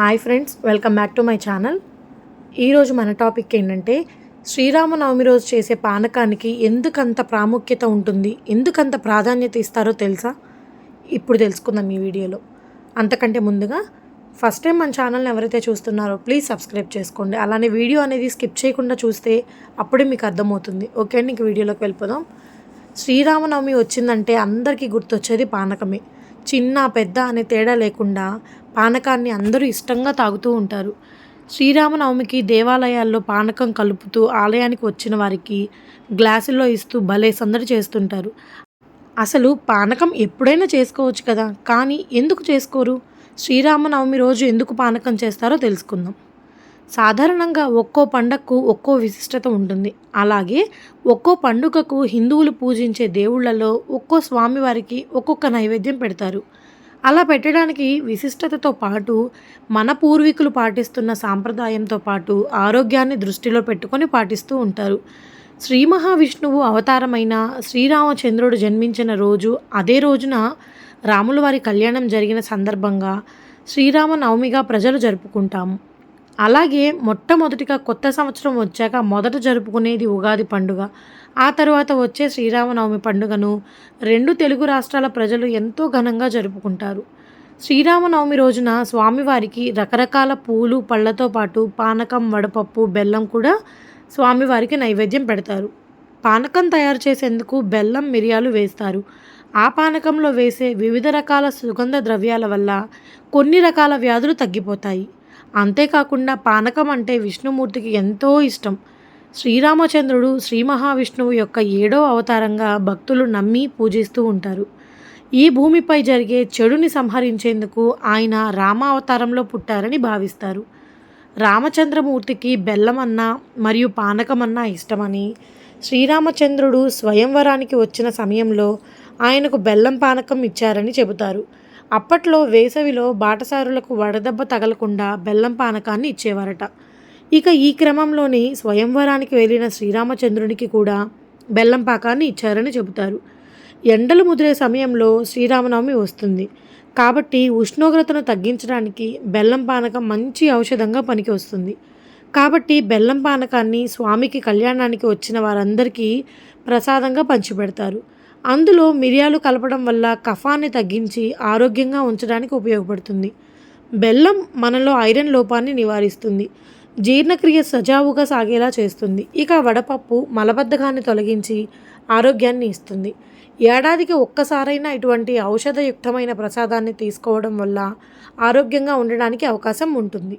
Hi friends welcome back to my channel. ఈరోజు మన topic ఏంటంటే శ్రీరామనవమి రోజు చేసే పానకానికి ఎందుకంత ప్రాముఖ్యత ఉంటుంది ఎందుకంత ప్రాధాన్యత ఇస్తారో తెలుసా? ఇప్పుడు తెలుసుకుందాం ఈ వీడియోలో. అంతకంటే ముందుగా ఫస్ట్ టైం మన ఛానల్ని ఎవరైతే చూస్తున్నారో ప్లీజ్ సబ్స్క్రైబ్ చేసుకోండి. అలానే వీడియో అనేది స్కిప్ చేయకుండా చూస్తే అప్పుడే మీకు అర్థమవుతుంది. ఓకే అండి ఇంక వీడియోలోకి వెళ్ళిపోదాం. శ్రీరామనవమి వచ్చిందంటే అందరికీ గుర్తొచ్చేది పానకమే. చిన్న పెద్ద అనే తేడా లేకుండా పానకాన్ని అందరూ ఇష్టంగా తాగుతూ ఉంటారు. శ్రీరామనవమికి దేవాలయాల్లో పానకం కలుపుతూ ఆలయానికి వచ్చిన వారికి గ్లాసుల్లో ఇస్తూ భలే సందడి చేస్తుంటారు. అసలు పానకం ఎప్పుడైనా చేసుకోవచ్చు కదా? కానీ ఎందుకు చేసుకోరు? శ్రీరామనవమి రోజు ఎందుకు పానకం చేస్తారో తెలుసుకుందాం. సాధారణంగా ఒక్కో పండగకు ఒక్కో విశిష్టత ఉంటుంది. అలాగే ఒక్కో పండుగకు హిందువులు పూజించే దేవుళ్ళలో ఒక్కో స్వామివారికి ఒక్కొక్క నైవేద్యం పెడతారు. అలా పెట్టడానికి విశిష్టతతో పాటు మన పూర్వీకులు పాటిస్తున్న సాంప్రదాయంతో పాటు ఆరోగ్యాన్ని దృష్టిలో పెట్టుకొని పాటిస్తూ ఉంటారు. శ్రీ మహావిష్ణువు అవతారమైన శ్రీరామచంద్రుడు జన్మించిన రోజు అదే రోజున రాముల వారి కళ్యాణం జరిగిన సందర్భంగా శ్రీరామ నవమిగా ప్రజలు జరుపుకుంటాము. అలాగే మొట్టమొదటిగా కొత్త సంవత్సరం వచ్చాక మొదట జరుపుకునేది ఉగాది పండుగ. ఆ తర్వాత వచ్చే శ్రీరామనవమి పండుగను రెండు తెలుగు రాష్ట్రాల ప్రజలు ఎంతో ఘనంగా జరుపుకుంటారు. శ్రీరామనవమి రోజున స్వామివారికి రకరకాల పూలు పళ్ళతో పాటు పానకం వడపప్పు బెల్లం కూడా స్వామివారికి నైవేద్యం పెడతారు. పానకం తయారు చేసేందుకు బెల్లం మిరియాలు వేస్తారు. ఆ పానకంలో వేసే వివిధ రకాల సుగంధ ద్రవ్యాల వల్ల కొన్ని రకాల వ్యాధులు తగ్గిపోతాయి. అంతేకాకుండా పానకం అంటే విష్ణుమూర్తికి ఎంతో ఇష్టం. శ్రీరామచంద్రుడు శ్రీ మహావిష్ణువు యొక్క ఏడో అవతారంగా భక్తులు నమ్మి పూజిస్తూ ఉంటారు. ఈ భూమిపై జరిగే చెడుని సంహరించేందుకు ఆయన రామావతారంలో పుట్టారని భావిస్తారు. రామచంద్రమూర్తికి బెల్లమన్నా మరియు పానకమన్నా ఇష్టమని శ్రీరామచంద్రుడు స్వయంవరానికి వచ్చిన సమయంలో ఆయనకు బెల్లం పానకం ఇచ్చారని చెబుతారు. అప్పట్లో వేసవిలో బాటసారులకు వడదెబ్బ తగలకుండా బెల్లం పానకాన్ని ఇచ్చేవారట. ఇక ఈ క్రమంలోని స్వయంవరానికి వెళ్ళిన శ్రీరామచంద్రునికి కూడా బెల్లం పాకాన్ని ఇచ్చారని చెబుతారు. ఎండలు ముదిరే సమయంలో శ్రీరామనవమి వస్తుంది. కాబట్టి ఉష్ణోగ్రతను తగ్గించడానికి బెల్లం పానకం మంచి ఔషధంగా పనికి వస్తుంది. కాబట్టి బెల్లం పానకాన్ని స్వామికి కళ్యాణానికి వచ్చిన వారందరికీ ప్రసాదంగా పంచిపెడతారు. అందులో మిరియాలు కలపడం వల్ల కఫాన్ని తగ్గించి ఆరోగ్యంగా ఉంచడానికి ఉపయోగపడుతుంది. బెల్లం మనలో ఐరన్ లోపాన్ని నివారిస్తుంది. జీర్ణక్రియ సజావుగా సాగేలా చేస్తుంది. ఇక వడపప్పు మలబద్ధకాన్ని తొలగించి ఆరోగ్యాన్ని ఇస్తుంది. ఏడాదికి ఒక్కసారైనా ఇటువంటి ఔషధయుక్తమైన ప్రసాదాన్ని తీసుకోవడం వల్ల ఆరోగ్యంగా ఉండడానికి అవకాశం ఉంటుంది.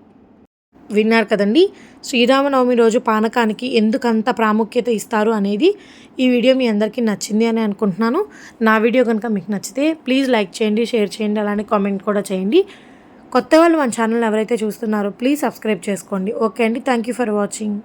విన్నారు కదండి. శ్రీరామనవమి రోజు పానకానికి ఎందుకంత ప్రాముఖ్యత ఇస్తారు అనేది ఈ వీడియో మీ అందరికీ నచ్చింది అని అనుకుంటున్నాను. నా వీడియో కనుక మీకు నచ్చితే ప్లీజ్ లైక్ చేయండి షేర్ చేయండి అలానే కామెంట్ కూడా చేయండి. కొత్త వాళ్ళు మన ఛానల్ ఎవరైతే చూస్తున్నారో ప్లీజ్ సబ్స్క్రైబ్ చేసుకోండి. ఓకే అండి. Thank you for watching.